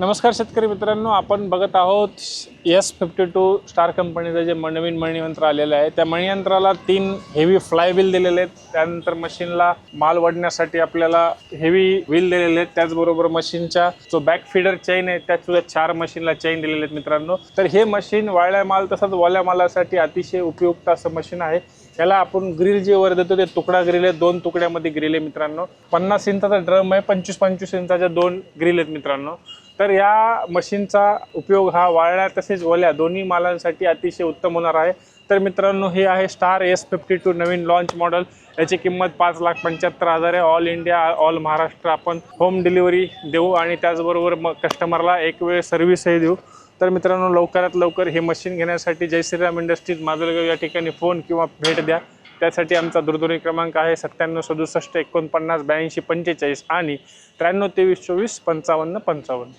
नमस्कार शेतकरी मित्रांनो आपण बघत आहोत एस फिफ्टी टू स्टार कंपनीचं जे नवीन मणीयंत्र आलेलं आहे. त्या मणीयंत्राला तीन हेवी फ्लाय व्हील दिलेले आहेत. त्यानंतर मशीनला माल वडण्यासाठी आपल्याला हेवी व्हील दिलेले आहेत. त्याचबरोबर मशीनच्या जो बॅक फिडर चेन आहे त्यात सुद्धा चार मशीनला चेन दिलेले आहेत मित्रांनो. तर हे मशीन वाळ्या माल तसंच वाल्या मालासाठी अतिशय उपयुक्त असं मशीन आहे. याला आपण ग्रिल जे वर देतो ते तुकडा ग्रिल आहे. दोन तुकड्यामध्ये ग्रिल आहे मित्रांनो. पन्नास इंचाचा ड्रम आहे. पंचवीस पंचवीस इंचाच्या दोन ग्रिल आहेत मित्रांनो. तर या मशीनचा उपयोग हा वाळल्या तसेच ओल्या दोन्ही मालांसाठी अतिशय उत्तम होणार आहे. तर मित्रांनो हे आहे स्टार एस फिफ्टी टू नवीन लॉन्च मॉडेल याची किंमत पाच लाख पंच्याहत्तर हजार आहे. ऑल इंडिया ऑल महाराष्ट्र आपण होम डिलिव्हरी देऊ आणि त्याचबरोबर मग कस्टमरला एक वेळ सर्व्हिसही देऊ. तर मित्रांनो लवकरात लवकर हे मशीन घेण्यासाठी जय श्रीराम इंडस्ट्रीज माजलगाव या ठिकाणी फोन किंवा भेट द्या. त्यासाठी आमचा दूरध्वनी क्रमांक आहे सत्त्याण्णव सदुसष्ट एकोणपन्नास ब्याऐंशी पंचेचाळीस आणि त्र्याण्णव तेवीस चोवीस पंचावन्न पंचावन्न.